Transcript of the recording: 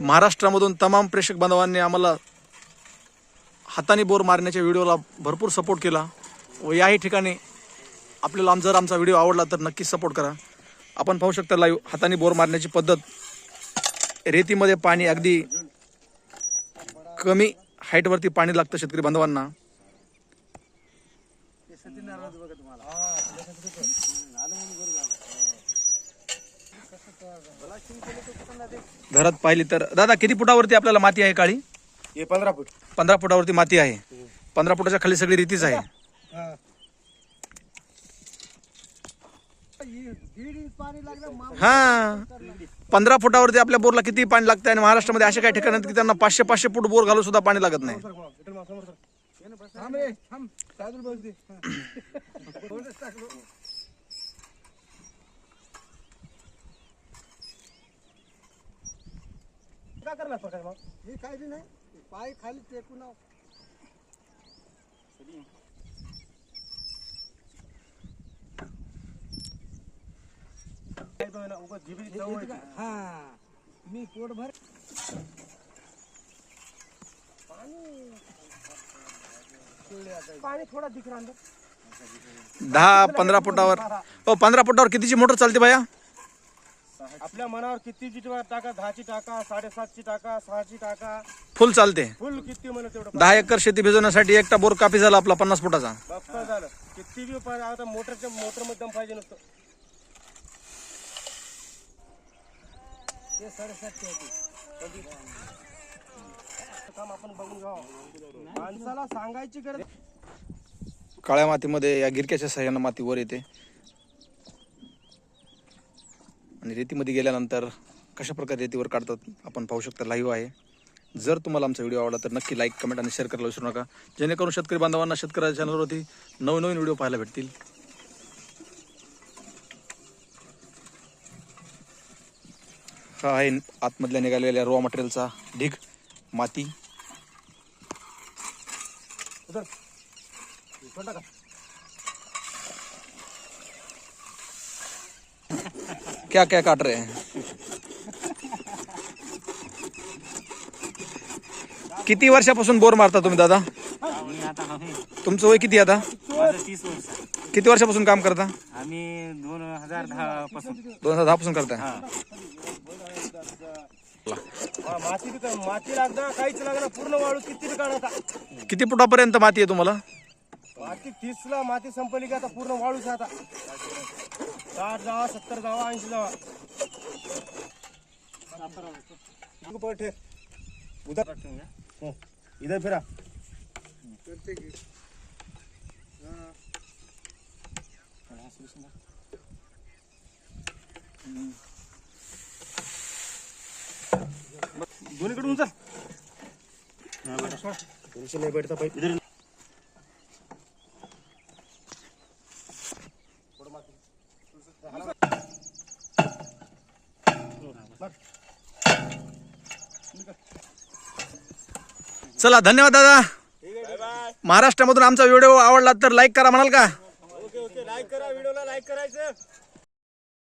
महाराष्ट्रामधून तमाम प्रेक्षक बांधवांनी आम्हाला हाताने बोर मारण्याच्या व्हिडिओला भरपूर सपोर्ट केला व याही ठिकाणी आपल्याला जर आमचा व्हिडिओ आवडला तर नक्कीच सपोर्ट करा. आपण पाहू शकता लाईव्ह हाताने बोर मारण्याची पद्धत. रेतीमध्ये पाणी अगदी कमी हाईटवरती पाणी लागतं शेतकरी बांधवांना. घरात पाहिली तर दादा किती फुटावरती आपल्याला माती आहे काळी हे पंधरा फूट पंधरा फुटावरती माती आहे पंधरा फुटाच्या खाली सगळी रीतीच आहे हा पंधरा फुटावरती आपल्या बोरला किती पाणी लागतं आणि महाराष्ट्रामध्ये असे काही ठिकाण की त्यांना पाचशे पाचशे फूट बोर घालून सुद्धा पाणी लागत नाही करणार प्रकाश मग हे काही बी नाही पाय खाली टेकून आव. काय तो आहे ना, उगाच जिभेची चव आहे ती. हा मी पोटभर पाणी थोडा दिख रहा अंदर दहा पंधरा फुटावर हो पंधरा फुटावर कितीची मोटर चालते बाया आपल्या मनावर कितीची टाका दहाची टाका साडेसातची टाका सहाची टाका. फुल चालते. फुल किती म्हणा तेवढं दहा एकर शेती भिजवण्यासाठी एकटा बोर कापी झाला आपला पन्नास फुटाचा. झालं. किती बी पण आता मोटरच्या मोटरमध्ये पाहिजे नसतं. ते साडेसातशे होते. काम आपण बघून घ्यावं. माणसाला सांगायची गरज काळ्या मातीमध्ये या गिरक्याच्या सहाय्यानं माती वर येते. आणि रेतीमध्ये गेल्यानंतर कशा प्रकारे रेतीवर काढतात आपण पाहू शकता लाईव्ह आहे. जर तुम्हाला आमचा व्हिडिओ आवडला तर नक्की लाईक कमेंट आणि शेअर करायला विसरू नका. जेणेकरून शेतकरी बांधवांना शेतकऱ्याच्या चॅनलवरती नवनवीन व्हिडिओ पाहायला भेटतील. हा आहे आतमधल्या निघालेल्या रॉ मटेरियलचा ढीग माती. क्या क्या काट रहे हैं? किती वर्षापासून बोर मारता तुम्ही दादा? आम्ही आता आम्ही तुमचं वय किती आता. किती वर्षापासून काम करता? आम्ही दोन हजार दहा पासून. दोन हजार दहा पासून करता माती माती लागणार काहीच लागणार पूर्ण वाळू किती किती फुटापर्यंत माती आहे तुम्हाला? माती तीस ला माती संपली की आता पूर्ण वाळूच आहे आता साठ जावा सत्तर जावा ऐंशी जावा ऊपर ठेव. उधर हो. इधर फिरा दोन्हीकडून चल थोडीशी नाही बैठता पाहिजे चला धन्यवाद दादा. महाराष्ट्रामधून आमचा व्हिडिओ आवडला तर लाईक करा म्हणाल का? Okay okay. लाईक करा व्हिडिओला लाईक करायचं.